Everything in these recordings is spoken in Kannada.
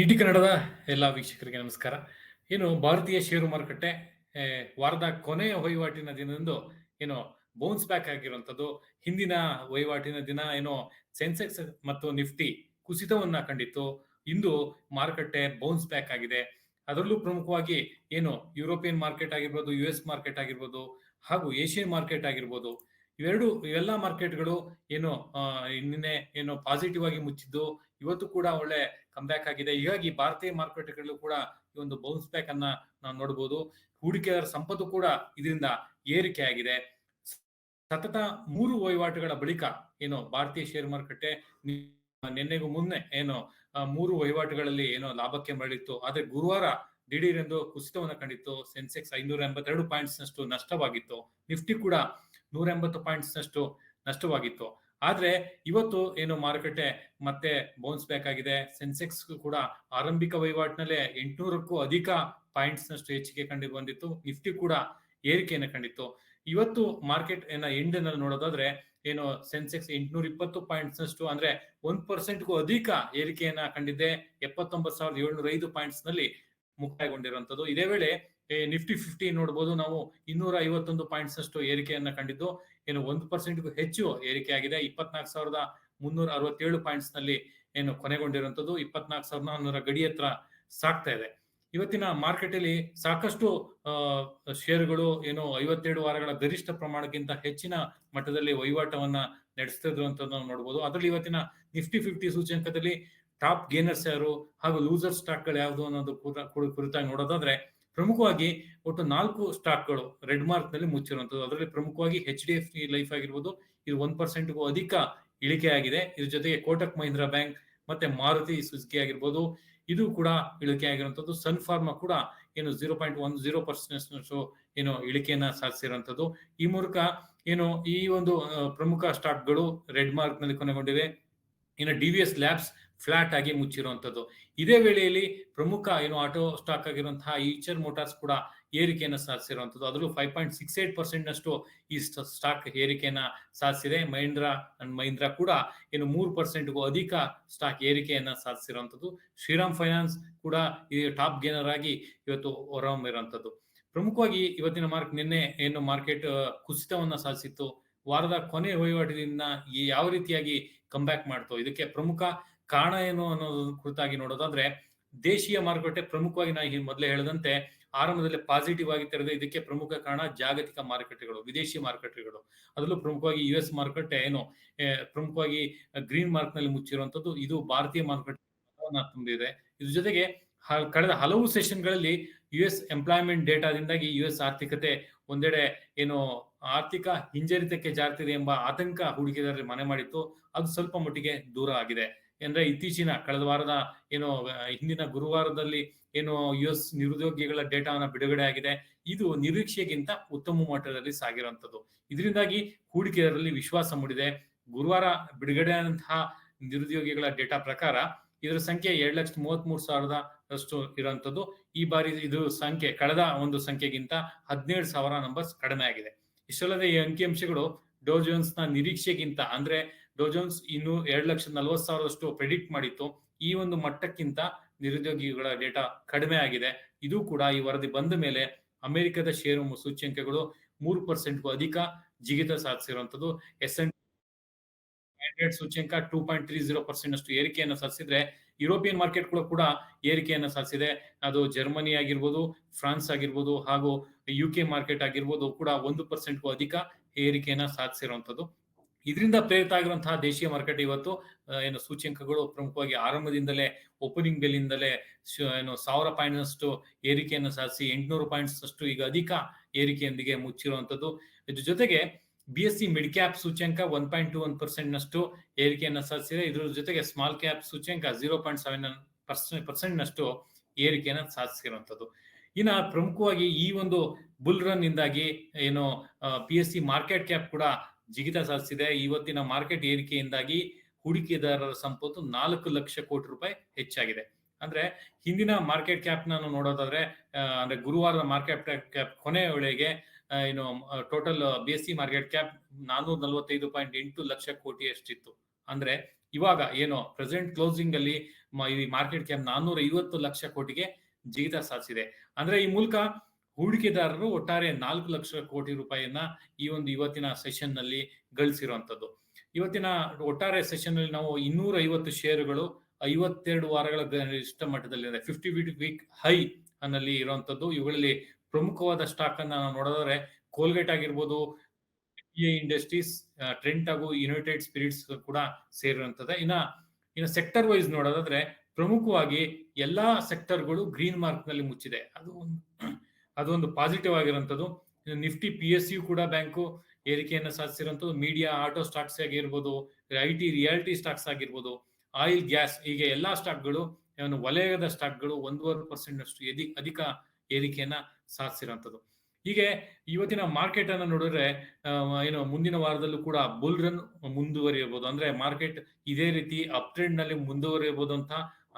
ಇಡಿ ಕನ್ನಡದ ಎಲ್ಲ ವೀಕ್ಷಕರಿಗೆ ನಮಸ್ಕಾರ. ಏನು ಭಾರತೀಯ ಷೇರು ಮಾರುಕಟ್ಟೆ ವಾರದ ಕೊನೆಯ ವಹಿವಾಟಿನ ದಿನದಂದು ಏನು ಬೌನ್ಸ್ ಬ್ಯಾಕ್ ಆಗಿರುವಂತದ್ದು ಹಿಂದಿನ ವಹಿವಾಟಿನ ದಿನ ಏನು ಸೆನ್ಸೆಕ್ಸ್ ಮತ್ತು ನಿಫ್ಟಿ ಕುಸಿತವನ್ನ ಕಂಡಿತ್ತು. ಇಂದು ಮಾರುಕಟ್ಟೆ ಬೌನ್ಸ್ ಬ್ಯಾಕ್ ಆಗಿದೆ. ಅದರಲ್ಲೂ ಪ್ರಮುಖವಾಗಿ ಏನು ಯುರೋಪಿಯನ್ ಮಾರ್ಕೆಟ್ ಆಗಿರ್ಬೋದು ಯು ಎಸ್ ಮಾರ್ಕೆಟ್ ಆಗಿರ್ಬೋದು, ಹಾಗೂ ಏಷ್ಯನ್ ಮಾರ್ಕೆಟ್ ಆಗಿರ್ಬೋದು, ಇವೆರಡು, ಇವೆಲ್ಲ ಮಾರ್ಕೆಟ್ಗಳು ಏನು ನಿನ್ನೆ ಏನು ಪಾಸಿಟಿವ್ ಆಗಿ ಮುಚ್ಚಿದ್ದು, ಇವತ್ತು ಕೂಡ ಒಳ್ಳೆ ಕಮ್ಬ್ಯಾಕ್ ಆಗಿದೆ. ಹೀಗಾಗಿ ಭಾರತೀಯ ಮಾರುಕಟ್ಟೆಗಳಲ್ಲೂ ಕೂಡ ಈ ಒಂದು ಬೌನ್ಸ್ ಬ್ಯಾಕ್ ಅನ್ನ ನಾವು ನೋಡಬಹುದು ಹೂಡಿಕೆದಾರ ಸಂಪತ್ತು ಕೂಡ ಇದರಿಂದ ಏರಿಕೆ ಆಗಿದೆ. ಸತತ ಮೂರು ವಹಿವಾಟುಗಳ ಬಳಿಕ ಏನು ಭಾರತೀಯ ಷೇರು ಮಾರುಕಟ್ಟೆ ನಿನ್ನೆಗೂ ಮುನ್ನೆ ಏನು ಮೂರು ವಹಿವಾಟುಗಳಲ್ಲಿ ಏನೋ ಲಾಭಕ್ಕೆ ಮರಳಿತ್ತು. ಆದ್ರೆ ಗುರುವಾರ ದಿಢೀರೆಂದು ಕುಸಿತವನ್ನು ಕಂಡಿತ್ತು. ಸೆನ್ಸೆಕ್ಸ್ ಐನೂರ ಎಂಬತ್ತೆರಡು ಪಾಯಿಂಟ್ಸ್ ನಷ್ಟು ನಷ್ಟವಾಗಿತ್ತು. ನಿಫ್ಟಿ ಕೂಡ ನೂರ ಎಂಬತ್ತು ಪಾಯಿಂಟ್ಸ್ ನಷ್ಟು ನಷ್ಟವಾಗಿತ್ತು. ಆದ್ರೆ ಇವತ್ತು ಏನು ಮಾರುಕಟ್ಟೆ ಮತ್ತೆ ಬೌನ್ಸ್ ಬ್ಯಾಕ್ ಆಗಿದೆ. ಸೆನ್ಸೆಕ್ಸ್ ಕೂಡ ಆರಂಭಿಕ ವಹಿವಾಟಿನಲ್ಲೇ ಎಂಟುನೂರಕ್ಕೂ ಅಧಿಕ ಪಾಯಿಂಟ್ಸ್ ನಷ್ಟು ಹೆಚ್ಚಿಗೆ ಕಂಡು ಬಂದಿತ್ತು. ನಿಫ್ಟಿ ಕೂಡ ಏರಿಕೆಯನ್ನು ಕಂಡಿತ್ತು. ಇವತ್ತು ಮಾರ್ಕೆಟ್ ಏನ ಎಂಡ್ನಲ್ಲಿ ನೋಡೋದಾದ್ರೆ ಏನು ಸೆನ್ಸೆಕ್ಸ್ ಎಂಟುನೂರ ಇಪ್ಪತ್ತು ಪಾಯಿಂಟ್ಸ್ ನಷ್ಟು ಅಂದ್ರೆ ಒಂದ್ ಪರ್ಸೆಂಟ್ಗೂ ಅಧಿಕ ಏರಿಕೆಯನ್ನ ಕಂಡಿದ್ದೆ ಎಪ್ಪತ್ತೊಂಬತ್ತು ಸಾವಿರದ ಏಳ್ನೂರ ಐದು ಪಾಯಿಂಟ್ಸ್ನಲ್ಲಿ ಮುಕ್ತಾಯಗೊಂಡಿರುವಂತದ್ದು ಇದೇ ವೇಳೆ ನಿಫ್ಟಿ ಫಿಫ್ಟಿ ನೋಡಬಹುದು ನಾವು ಇನ್ನೂರ ಐವತ್ತೊಂದು ಪಾಯಿಂಟ್ಸ್ ಅಷ್ಟು ಏರಿಕೆಯನ್ನ ಕಂಡಿದ್ದು. ಏನು ಒಂದು ಪರ್ಸೆಂಟ್ಗೂ ಹೆಚ್ಚು ಏರಿಕೆ ಆಗಿದೆ ಇಪ್ಪತ್ನಾಲ್ಕು ಸಾವಿರದ ಮುನ್ನೂರ ಅರವತ್ತೇಳು ಪಾಯಿಂಟ್ಸ್ನಲ್ಲಿ ಏನು ಕೊನೆಗೊಂಡಿರುವಂತದ್ದು ಇಪ್ಪತ್ನಾಲ್ಕು ಸಾವಿರದ ನಾನ್ನೂರ ಗಡಿ ಹತ್ರ ಸಾಕ್ತಾ ಇದೆ. ಇವತ್ತಿನ ಮಾರ್ಕೆಟ್ ಅಲ್ಲಿ ಸಾಕಷ್ಟು ಶೇರ್ಗಳು ಏನು ಐವತ್ತೆರಡು ವಾರಗಳ ಗರಿಷ್ಠ ಪ್ರಮಾಣಕ್ಕಿಂತ ಹೆಚ್ಚಿನ ಮಟ್ಟದಲ್ಲಿ ವಹಿವಾಟವನ್ನ ನಡೆಸ್ತಿದ್ರು ನಾವು ನೋಡಬಹುದು ಅದರಲ್ಲಿ ಇವತ್ತಿನ ನಿಫ್ಟಿ ಫಿಫ್ಟಿ ಸೂಚ್ಯಂಕದಲ್ಲಿ ಟಾಪ್ ಗೇನರ್ಸ್ ಯಾರು ಹಾಗೂ ಲೂಸರ್ ಸ್ಟಾಕ್ಗಳು ಯಾವುದು ಅನ್ನೋದು ಕುರಿತಾಗಿ ನೋಡೋದಾದ್ರೆ ಪ್ರಮುಖವಾಗಿ ಒಟ್ಟು ನಾಲ್ಕು ಸ್ಟಾಕ್ಗಳು ರೆಡ್ ಮಾರ್ಕ್ನಲ್ಲಿ ಮುಚ್ಚಿರುವಂತದ್ದು ಅದರಲ್ಲಿ ಪ್ರಮುಖವಾಗಿ ಎಚ್ ಡಿ ಎಫ್ ಲೈಫ್ ಆಗಿರ್ಬೋದು, ಇದು ಒನ್ ಪರ್ಸೆಂಟ್ಗೂ ಅಧಿಕ ಇಳಿಕೆ ಆಗಿದೆ. ಇದ್ರ ಜೊತೆಗೆ ಕೋಟಕ್ ಮಹೀಂದ್ರಾ ಬ್ಯಾಂಕ್ ಮತ್ತೆ ಮಾರುತಿ ಸುಜುಕಿ ಆಗಿರ್ಬೋದು, ಇದು ಕೂಡ ಇಳಿಕೆ ಆಗಿರುವಂತದ್ದು ಸನ್ ಫಾರ್ಮಾ ಕೂಡ ಏನು zero point one zero percent ಏನು ಇಳಿಕೆಯನ್ನ ಸಾಧಿಸಿರುವಂತದ್ದು ಈ ಮೂಲಕ ಏನು ಈ ಒಂದು ಪ್ರಮುಖ ಸ್ಟಾಕ್ಗಳು ರೆಡ್ ಮಾರ್ಕ್ನಲ್ಲಿ ಕೊನೆಗೊಂಡಿವೆ. ಇನ್ನು D V S labs flat ಆಗಿ ಮುಚ್ಚಿರುವಂತದ್ದು ಇದೇ ವೇಳೆಯಲ್ಲಿ ಪ್ರಮುಖ ಏನು ಆಟೋ ಸ್ಟಾಕ್ ಆಗಿರುವಂತಹ ಈಚರ್ ಮೋಟಾರ್ಸ್ ಕೂಡ ಏರಿಕೆಯನ್ನು ಸಾಧಿಸಿರುವಂಥದ್ದು. ಅದರಲ್ಲೂ five point six eight percent ನಷ್ಟು ಈ ಸ್ಟ್- ಸ್ಟಾಕ್ ಏರಿಕೆಯನ್ನ ಸಾಧಿಸಿದೆ. ಮಹೀಂದ್ರ ಅಂಡ್ ಮಹೀಂದ್ರ ಕೂಡ ಏನು ಮೂರು ಪರ್ಸೆಂಟ್ಗೂ ಅಧಿಕ ಸ್ಟಾಕ್ ಏರಿಕೆಯನ್ನ ಸಾಧಿಸಿರುವಂಥದ್ದು. ಶ್ರೀರಾಮ್ ಫೈನಾನ್ಸ್ ಕೂಡ ಈ ಟಾಪ್ ಗೇನರ್ ಆಗಿ ಇವತ್ತು ಹೊರಹೊಮ್ಮಿರುವಂಥದ್ದು. ಪ್ರಮುಖವಾಗಿ ಇವತ್ತಿನ ಮಾರ್ಕ್ ನಿನ್ನೆ ಏನು ಮಾರ್ಕೆಟ್ ಕುಸಿತವನ್ನ ಸಾಧಿಸಿತ್ತು. ವಾರದ ಕೊನೆ ವಹಿವಾಟಿನಿಂದ ಯಾವ ರೀತಿಯಾಗಿ ಕಂಬ್ಯಾಕ್ ಮಾಡ್ತು? ಇದಕ್ಕೆ ಪ್ರಮುಖ ಕಾರಣ ಏನು ಅನ್ನೋದು ಕುರಿತಾಗಿ ನೋಡೋದಾದ್ರೆ, ದೇಶೀಯ ಮಾರುಕಟ್ಟೆ ಪ್ರಮುಖವಾಗಿ ನಾ ಈ ಮೊದಲೇ ಹೇಳದಂತೆ ಆರಂಭದಲ್ಲಿ ಪಾಸಿಟಿವ್ ಆಗಿ ತೆರೆದ ಇದಕ್ಕೆ ಪ್ರಮುಖ ಕಾರಣ ಜಾಗತಿಕ ಮಾರುಕಟ್ಟೆಗಳು, ವಿದೇಶಿ ಮಾರುಕಟ್ಟೆಗಳು. ಅದರಲ್ಲೂ ಪ್ರಮುಖವಾಗಿ ಯು ಎಸ್ ಮಾರುಕಟ್ಟೆ ಏನು ಪ್ರಮುಖವಾಗಿ ಗ್ರೀನ್ ಮಾರ್ಕ್ನಲ್ಲಿ ಮುಚ್ಚಿರುವಂತದ್ದು ಇದು ಭಾರತೀಯ ಮಾರುಕಟ್ಟೆ ತುಂಬಿದೆ. ಇದ್ರ ಜೊತೆಗೆ ಕಳೆದ ಹಲವು ಸೆಷನ್ಗಳಲ್ಲಿ ಯು ಎಸ್ ಎಂಪ್ಲಾಯ್ಮೆಂಟ್ ಡೇಟಾದಿಂದಾಗಿ ಯು ಎಸ್ ಆರ್ಥಿಕತೆ ಒಂದೆಡೆ ಏನು ಆರ್ಥಿಕ ಹಿಂಜರಿತಕ್ಕೆ ಜಾರ್ತಿದೆ ಎಂಬ ಆತಂಕ ಹೂಡಿಕೆದಾರರಿಗೆ ಮನೆ ಮಾಡಿತ್ತು, ಅದು ಸ್ವಲ್ಪ ಮಟ್ಟಿಗೆ ದೂರ ಆಗಿದೆ. ಅಂದ್ರೆ ಇತ್ತೀಚಿನ ಕಳೆದ ವಾರದ ಏನು ಹಿಂದಿನ ಗುರುವಾರದಲ್ಲಿ ಏನು ಯು ಎಸ್ ನಿರುದ್ಯೋಗಿಗಳ ಡೇಟಾವನ್ನ ಬಿಡುಗಡೆ ಆಗಿದೆ. ಇದು ನಿರೀಕ್ಷೆಗಿಂತ ಉತ್ತಮ ಮಟ್ಟದಲ್ಲಿ ಸಾಗಿರುವಂತದ್ದು ಇದರಿಂದಾಗಿ ಹೂಡಿಕೆದಾರರಲ್ಲಿ ವಿಶ್ವಾಸ ಮೂಡಿದೆ. ಗುರುವಾರ ಬಿಡುಗಡೆ ಆದಂತಹ ನಿರುದ್ಯೋಗಿಗಳ ಡೇಟಾ ಪ್ರಕಾರ ಇದರ ಸಂಖ್ಯೆ ಎರಡ್ ಲಕ್ಷದ ಮೂವತ್ತ್ ಮೂರು ಸಾವಿರದ ರಷ್ಟು ಇರುವಂತದ್ದು ಈ ಬಾರಿ ಇದು ಸಂಖ್ಯೆ, ಕಳೆದ ಒಂದು ಸಂಖ್ಯೆಗಿಂತ ಹದಿನೇಳು ಸಾವಿರ ನಂಬರ್ಸ್ ಕಡಿಮೆ ಆಗಿದೆ. ಇಷ್ಟಲ್ಲದೆ ಈ ಅಂಕಿಅಂಶಗಳು ಡೋ ಜೋನ್ಸ್ನ ನಿರೀಕ್ಷೆಗಿಂತ ಅಂದ್ರೆ ಡೋಜೋನ್ಸ್ ಇನ್ನು ಎರಡು ಲಕ್ಷದ ನಲವತ್ತು ಸಾವಿರದಷ್ಟು ಪ್ರೆಡಿಕ್ಟ್ ಮಾಡಿತ್ತು. ಈ ಒಂದು ಮಟ್ಟಕ್ಕಿಂತ ನಿರುದ್ಯೋಗಿಗಳ ಡೇಟಾ ಕಡಿಮೆ ಆಗಿದೆ. ಇದು ಕೂಡ ಈ ವರದಿ ಬಂದ ಮೇಲೆ ಅಮೆರಿಕದ ಷೇರು ಸೂಚ್ಯಂಕಗಳು ಮೂರು ಪರ್ಸೆಂಟ್ಗೂ ಅಧಿಕ ಜಿಗಿತ ಸಾಧಿಸಿರುವಂತದ್ದು ಎಸ್ ಎನ್ ಸೂಚ್ಯಂಕ two point three zero percent ಏರಿಕೆಯನ್ನು ಸಾಧಿಸಿದ್ರೆ ಯುರೋಪಿಯನ್ ಮಾರ್ಕೆಟ್ಗಳು ಕೂಡ ಏರಿಕೆಯನ್ನು ಸಾಧಿಸಿದೆ. ಅದು ಜರ್ಮನಿ ಆಗಿರ್ಬೋದು ಫ್ರಾನ್ಸ್ ಆಗಿರ್ಬೋದು, ಹಾಗೂ ಯು ಕೆ ಮಾರ್ಕೆಟ್ ಆಗಿರ್ಬೋದು ಕೂಡ ಒಂದು ಪರ್ಸೆಂಟ್ಗೂ ಅಧಿಕ ಏರಿಕೆಯನ್ನು ಸಾಧಿಸಿರುವಂತದ್ದು ಇದರಿಂದ ಪ್ರೇರಿತ ಆಗಿರುವಂತಹ ದೇಶೀಯ ಮಾರ್ಕೆಟ್ ಇವತ್ತು ಏನು ಸೂಚ್ಯಂಕಗಳು ಪ್ರಮುಖವಾಗಿ ಆರಂಭದಿಂದಲೇ ಓಪನಿಂಗ್ ಬೆಲ್ಲಿಂದಲೇ ಏನು ಸಾವಿರ ಪಾಯಿಂಟ್ ಅಷ್ಟು ಏರಿಕೆಯನ್ನು ಸಾಧಿಸಿ ಎಂಟುನೂರು ಪಾಯಿಂಟ್ಸ್ ಅಷ್ಟು ಈಗ ಅಧಿಕ ಏರಿಕೆಯೊಂದಿಗೆ ಮುಚ್ಚಿರುವಂತದ್ದು ಇದ್ರ ಜೊತೆಗೆ B S C mid cap ಸೂಚ್ಯಂಕ one point two one percent ನಷ್ಟು ಏರಿಕೆಯನ್ನು ಸಾಧಿಸಿದೆ. ಇದ್ರ ಜೊತೆಗೆ ಸ್ಮಾಲ್ ಕ್ಯಾಪ್ ಸೂಚ್ಯಂಕ zero point seven percent percent ನಷ್ಟು ಏರಿಕೆಯನ್ನು ಸಾಧಿಸಿರುವಂತದ್ದು ಇನ್ನು ಪ್ರಮುಖವಾಗಿ ಈ ಒಂದು ಬುಲ್ ರನ್ ಇಂದಾಗಿ ಏನು P S C market cap ಕೂಡ ಜಿಗಿತ ಸಾಧಿಸಿದೆ. ಇವತ್ತಿನ ಮಾರ್ಕೆಟ್ ಏರಿಕೆಯಿಂದಾಗಿ ಹೂಡಿಕೆದಾರರ ಸಂಪತ್ತು ನಾಲ್ಕು ಲಕ್ಷ ಕೋಟಿ ರೂಪಾಯಿ ಹೆಚ್ಚಾಗಿದೆ. ಅಂದ್ರೆ ಹಿಂದಿನ ಮಾರ್ಕೆಟ್ ಕ್ಯಾಪ್ ನಾನು ನೋಡೋದಾದ್ರೆ ಅಂದ್ರೆ ಗುರುವಾರದ ಮಾರ್ಕೆಟ್ ಕ್ಯಾಪ್ ಕೊನೆ ವೇಳೆಗೆ ಏನು total B S C market cap ನಾನೂರ ನಲವತ್ತೈದು ಪಾಯಿಂಟ್ ಎಂಟು ಲಕ್ಷ ಕೋಟಿ ಅಷ್ಟಿತ್ತು ಅಂದ್ರೆ, ಇವಾಗ ಏನು ಪ್ರೆಸೆಂಟ್ ಕ್ಲೋಸಿಂಗ್ ಅಲ್ಲಿ ಈ ಮಾರ್ಕೆಟ್ ಕ್ಯಾಪ್ 450 ಲಕ್ಷ ಕೋಟಿಗೆ ಜಿಗಿತ ಸಾಧಿಸಿದೆ. ಅಂದ್ರೆ, ಈ ಮೂಲಕ ಹೂಡಿಕೆದಾರರು ಒಟ್ಟಾರೆ ನಾಲ್ಕು ಲಕ್ಷ ಕೋಟಿ ರೂಪಾಯಿಯನ್ನ ಈ ಒಂದು ಇವತ್ತಿನ ಸೆಷನ್ನಲ್ಲಿ ಗಳಿಸಿರುವಂತದ್ದು. ಇವತ್ತಿನ ಒಟ್ಟಾರೆ ಸೆಷನ್ ಸೆಷನ್‌ನಲ್ಲಿ ನಾವು 250 ಷೇರುಗಳು 52 ವಾರಗಳ ಗರಿಷ್ಠ ಮಟ್ಟದಲ್ಲಿದೆ. 50 ವೀಕ್ ವೀಕ್ ಹೈ ನಲ್ಲಿ ಇರುವಂತದ್ದು. ಇವುಗಳಲ್ಲಿ ಪ್ರಮುಖವಾದ ಸ್ಟಾಕ್ ಅನ್ನ ನಾವು ನೋಡೋದಾದ್ರೆ ಕೋಲ್ಗೇಟ್ ಆಗಿರ್ಬೋದು, ಇಂಡಸ್ಟ್ರೀಸ್, ಟ್ರೆಂಟ್ ಹಾಗೂ ಯುನೈಟೆಡ್ ಸ್ಪಿರಿಟ್ಸ್ ಕೂಡ ಸೇರಿರುವಂತದ್ದು ಇನ್ನ ಇನ್ನು ಸೆಕ್ಟರ್ ವೈಸ್ ನೋಡೋದಾದ್ರೆ ಪ್ರಮುಖವಾಗಿ ಎಲ್ಲಾ ಸೆಕ್ಟರ್‌ಗಳು ಗ್ರೀನ್ ಮಾರ್ಕ್ನಲ್ಲಿ ಮುಚ್ಚಿದೆ. ಅದು ಒಂದು ಅದೊಂದು ಪಾಸಿಟಿವ್ ಆಗಿರುವಂತದ್ದು. ಪಿ ಎಸ್ ಯು ಕೂಡ ಬ್ಯಾಂಕು ಏರಿಕೆಯನ್ನು ಸಾಧಿಸಿರುವಂತದ್ದು. ಮೀಡಿಯಾ, ಆಟೋ ಸ್ಟಾಕ್ಸ್ ಆಗಿರ್ಬೋದು, ಐ ಟಿ ರಿಯಾಲಿಟಿ ಸ್ಟಾಕ್ಸ್ ಆಗಿರ್ಬೋದು, ಆಯಿಲ್, ಗ್ಯಾಸ್ ಹೀಗೆ ಎಲ್ಲಾ ಸ್ಟಾಕ್‌ಗಳು ವಲಯದ ಸ್ಟಾಕ್‌ಗಳು 1.5% ಅಷ್ಟು ಎದಿ ಅಧಿಕ ಏರಿಕೆಯನ್ನ ಸಾಧಿಸಿರುವಂತದ್ದು. ಹೀಗೆ ಇವತ್ತಿನ ಮಾರ್ಕೆಟ್ ಅನ್ನ ನೋಡಿದ್ರೆ ಏನು ಮುಂದಿನ ವಾರದಲ್ಲೂ ಕೂಡ ಬುಲ್ ರನ್ ಮುಂದುವರಿಯಬಹುದು. ಅಂದ್ರೆ ಮಾರ್ಕೆಟ್ ಇದೇ ರೀತಿ ಅಪ್ ಟ್ರೆಂಡ್ನಲ್ಲಿ ಮುಂದುವರಿಯಬಹುದು ಅಂತ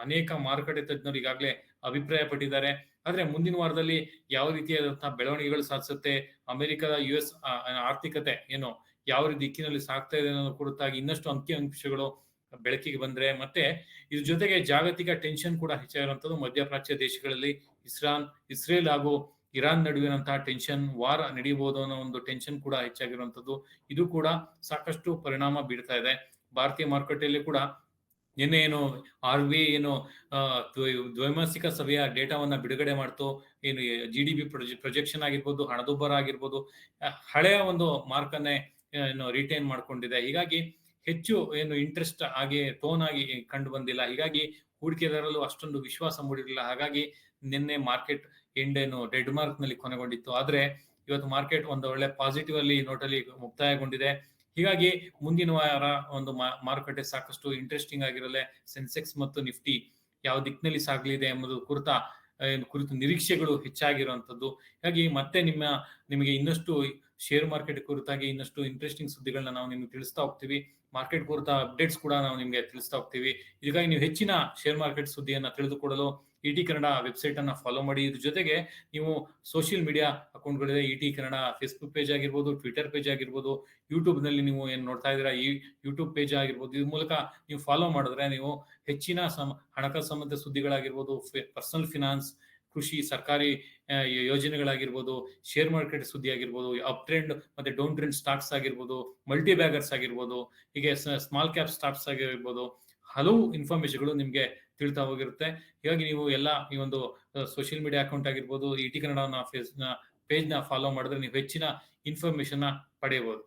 ಅನೇಕ ಮಾರುಕಟ್ಟೆ ತಜ್ಞರು ಈಗಾಗಲೇ ಅಭಿಪ್ರಾಯ ಪಟ್ಟಿದ್ದಾರೆ. ಆದ್ರೆ ಮುಂದಿನ ವಾರದಲ್ಲಿ ಯಾವ ರೀತಿಯಾದಂತಹ ಬೆಳವಣಿಗೆಗಳು ಸಾಧಿಸುತ್ತೆ, ಅಮೆರಿಕದ ಯು ಎಸ್ ಆರ್ಥಿಕತೆ ಏನು ಯಾವ ದಿಕ್ಕಿನಲ್ಲಿ ಸಾಗ್ತಾ ಇದೆ ಅನ್ನೋ ಕುರಿತಾಗಿ ಇನ್ನಷ್ಟು ಅಂಕಿ ಅಂಶಗಳು ಬೆಳಕಿಗೆ ಬಂದ್ರೆ ಮತ್ತೆ ಇದ್ರ ಜೊತೆಗೆ ಜಾಗತಿಕ ಟೆನ್ಷನ್ ಕೂಡ ಹೆಚ್ಚಾಗಿರುವಂತದ್ದು. ಮಧ್ಯಪ್ರಾಚ್ಯ ದೇಶಗಳಲ್ಲಿ ಇಸ್ರಾನ್ ಇಸ್ರೇಲ್ ಹಾಗೂ ಇರಾನ್ ನಡುವಿನಂತಹ ಟೆನ್ಷನ್ ವಾರ ನಡೆಯಬಹುದು ಅನ್ನೋ ಒಂದು ಟೆನ್ಷನ್ ಕೂಡ ಹೆಚ್ಚಾಗಿರುವಂತದ್ದು. ಇದು ಕೂಡ ಸಾಕಷ್ಟು ಪರಿಣಾಮ ಬೀರ್ತಾ ಇದೆ. ಭಾರತೀಯ ಮಾರುಕಟ್ಟೆಯಲ್ಲಿ ಕೂಡ ನಿನ್ನೆ ಏನು ಆರ್‌ಬಿಐ ಏನು ಅ ದ್ವೈ ದ್ವೈಮಾಸಿಕ ಸಭೆಯ ಡೇಟಾವನ್ನ ಬಿಡುಗಡೆ ಮಾಡ್ತು. ಏನು ಜಿ ಜಿಡಿಪಿ ಪ್ರೊಜೆ ಪ್ರೊಜೆಕ್ಷನ್ ಆಗಿರ್ಬೋದು, ಹಣದುಬ್ಬರ ಆಗಿರ್ಬೋದು, ಹಳೆಯ ಒಂದು ಮಾರ್ಕನ್ನೇ ಏನು ರಿಟೈನ್ ಮಾಡ್ಕೊಂಡಿದೆ. ಹೀಗಾಗಿ ಹೆಚ್ಚು ಏನು ಇಂಟ್ರೆಸ್ಟ್ ಆಗಿ ಟೋನ್ ಆಗಿ ಕಂಡು ಬಂದಿಲ್ಲ. ಹೀಗಾಗಿ ಹೂಡಿಕೆದಾರರಲ್ಲೂ ಅಷ್ಟೊಂದು ವಿಶ್ವಾಸ ಮೂಡಿರಲಿಲ್ಲ. ಹಾಗಾಗಿ ನಿನ್ನೆ ಮಾರ್ಕೆಟ್ ಎಂಡ್ ಡೆಡ್ ಮಾರ್ಕ್ನಲ್ಲಿ ಕೊನೆಗೊಂಡಿತ್ತು. ಆದ್ರೆ ಇವತ್ತು ಮಾರ್ಕೆಟ್ ಒಂದು ಒಳ್ಳೆ ಪಾಸಿಟಿವ್ ಅಲ್ಲಿ ನೋಟಲ್ಲಿ ಮುಕ್ತಾಯಗೊಂಡಿದೆ. ಹೀಗಾಗಿ ಮುಂದಿನ ವಾರ ಒಂದು ಮಾರುಕಟ್ಟೆ ಸಾಕಷ್ಟು ಇಂಟ್ರೆಸ್ಟಿಂಗ್ ಆಗಿರಲೇ ಸೆನ್ಸೆಕ್ಸ್ ಮತ್ತು ನಿಫ್ಟಿ ಯಾವ ದಿಕ್ಕಿನಲ್ಲಿ ಸಾಗಲಿದೆ ಎಂಬುದು ಕುರಿತ ಕುರಿತು ನಿರೀಕ್ಷೆಗಳು ಹೆಚ್ಚಾಗಿರುವಂತದ್ದು. ಹೀಗಾಗಿ ಮತ್ತೆ ನಿಮ್ಮ, ನಿಮಗೆ ಇನ್ನಷ್ಟು ಷೇರು ಮಾರ್ಕೆಟ್ ಕುರಿತಾಗಿ ಇನ್ನಷ್ಟು ಇಂಟ್ರೆಸ್ಟಿಂಗ್ ಸುದ್ದಿಗಳನ್ನ ನಾವು ನಿಮ್ಗೆ ತಿಳಿಸ್ತಾ ಹೋಗ್ತೀವಿ. ಮಾರ್ಕೆಟ್ ಕುರಿತ ಅಪ್ಡೇಟ್ಸ್ ಕೂಡ ನಾವು ನಿಮ್ಗೆ ತಿಳಿಸ್ತಾ ಹೋಗ್ತೀವಿ. ಇದಕ್ಕಾಗಿ ನೀವು ಹೆಚ್ಚಿನ ಶೇರ್ ಮಾರ್ಕೆಟ್ ಸುದ್ದಿಯನ್ನ ತಿಳಿದುಕೊಳ್ಳಲು ಇಟಿ ಕನ್ನಡ ವೆಬ್‌ಸೈಟ್ ಅನ್ನ ಫಾಲೋ ಮಾಡಿ. ಇದ್ರ ಜೊತೆಗೆ ನೀವು ಸೋಷಿಯಲ್ ಮೀಡಿಯಾ ಅಕೌಂಟ್‌ಗಳಿದೆ. ಇಟಿ ಕನ್ನಡ ಫೇಸ್‌ಬುಕ್ ಪೇಜ್ ಆಗಿರ್ಬೋದು, ಟ್ವಿಟರ್ ಪೇಜ್ ಆಗಿರ್ಬೋದು, ಯೂಟ್ಯೂಬ್‌ನಲ್ಲಿ ನೀವು ಏನ್ ನೋಡ್ತಾ ಇದ್ದೀರಾ ಈ ಯೂಟ್ಯೂಬ್ ಪೇಜ್ ಆಗಿರ್ಬೋದು. ಇದ್ರ ಮೂಲಕ ನೀವು ಫಾಲೋ ಮಾಡಿದ್ರೆ ನೀವು ಹೆಚ್ಚಿನ ಸಮ ಹಣಕಾಸು ಸಂಬಂಧ ಸುದ್ದಿಗಳಾಗಿರ್ಬೋದು, ಪರ್ಸನಲ್ ಫೈನಾನ್ಸ್, ಕೃಷಿ, ಸರ್ಕಾರಿ ಯೋಜನೆಗಳಾಗಿರ್ಬೋದು, ಶೇರ್ ಮಾರ್ಕೆಟ್ ಸುದ್ದಿ ಆಗಿರ್ಬೋದು, ಅಪ್ ಟ್ರೆಂಡ್ ಮತ್ತೆ ಡೌನ್ ಟ್ರೆಂಡ್ ಸ್ಟಾಕ್ಸ್ ಆಗಿರ್ಬೋದು, ಮಲ್ಟಿ ಬ್ಯಾಗರ್ಸ್ ಆಗಿರ್ಬೋದು, ಹೀಗೆ ಸ್ಮಾಲ್ ಕ್ಯಾಪ್ ಸ್ಟಾಕ್ಸ್ ಆಗಿರ್ಬೋದು, ಹಲವು ಇನ್ಫಾರ್ಮೇಶನ್ಗಳು ನಿಮಗೆ ತಿಳಿತಾ ಹೋಗಿರುತ್ತೆ. ಹೀಗಾಗಿ ನೀವು ಎಲ್ಲ ಈ ಒಂದು ಸೋಷಿಯಲ್ ಮೀಡಿಯಾ ಅಕೌಂಟ್ ಆಗಿರ್ಬೋದು, ಇಟಿ ಕನ್ನಡ ಫೇಸ್ ಪೇಜ್‌ನ ಫಾಲೋ ಮಾಡಿದ್ರೆ ನೀವು ಹೆಚ್ಚಿನ ಇನ್ಫಾರ್ಮೇಷನ್‌ನ ಪಡೆಯಬಹುದು.